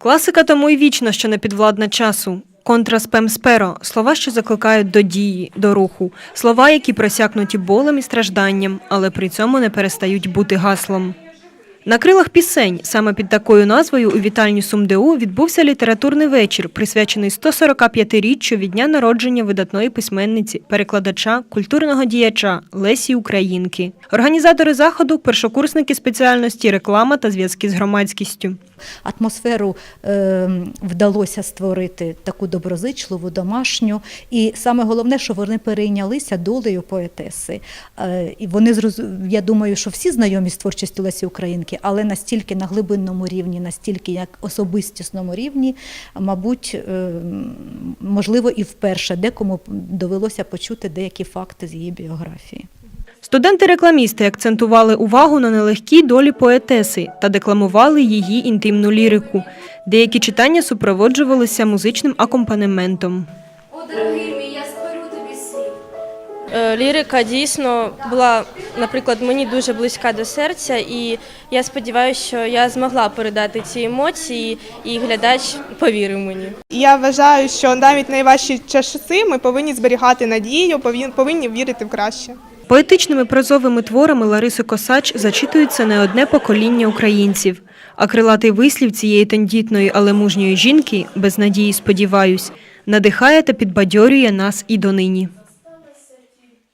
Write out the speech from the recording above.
Класика тому й вічно, що не підвладна часу. Контра спем сперо – слова, що закликають до дії, до руху, слова, які просякнуті болем і стражданням, але при цьому не перестають бути гаслом. На крилах пісень саме під такою назвою у вітальні СумДУ відбувся літературний вечір, присвячений 145-річчю від дня народження видатної письменниці, перекладача, культурного діяча Лесі Українки. Організатори заходу першокурсники спеціальності реклама та зв'язки з громадськістю. Атмосферу е, вдалося створити таку доброзичливу, домашню. І саме головне, що вони перейнялися долею поетеси. Е, і вони я думаю, що всі знайомі з творчістю Лесі Українки, але настільки на глибинному рівні, настільки як особистісному рівні, мабуть, е, можливо, і вперше декому довелося почути деякі факти з її біографії. Студенти-рекламісти акцентували увагу на нелегкій долі поетеси та декламували її інтимну лірику. Деякі читання супроводжувалися музичним акомпанементом. О, дорогий Лірика дійсно була, наприклад, мені дуже близька до серця, і я сподіваюся, що я змогла передати ці емоції, і глядач повірив мені. Я вважаю, що навіть найважчі часи ми повинні зберігати надію, повин- повинні вірити в краще. Поетичними прозовими творами Лариси Косач зачитується не одне покоління українців. А крилатий вислів цієї тендітної, але мужньої жінки, без надії сподіваюсь, надихає та підбадьорює нас і донині.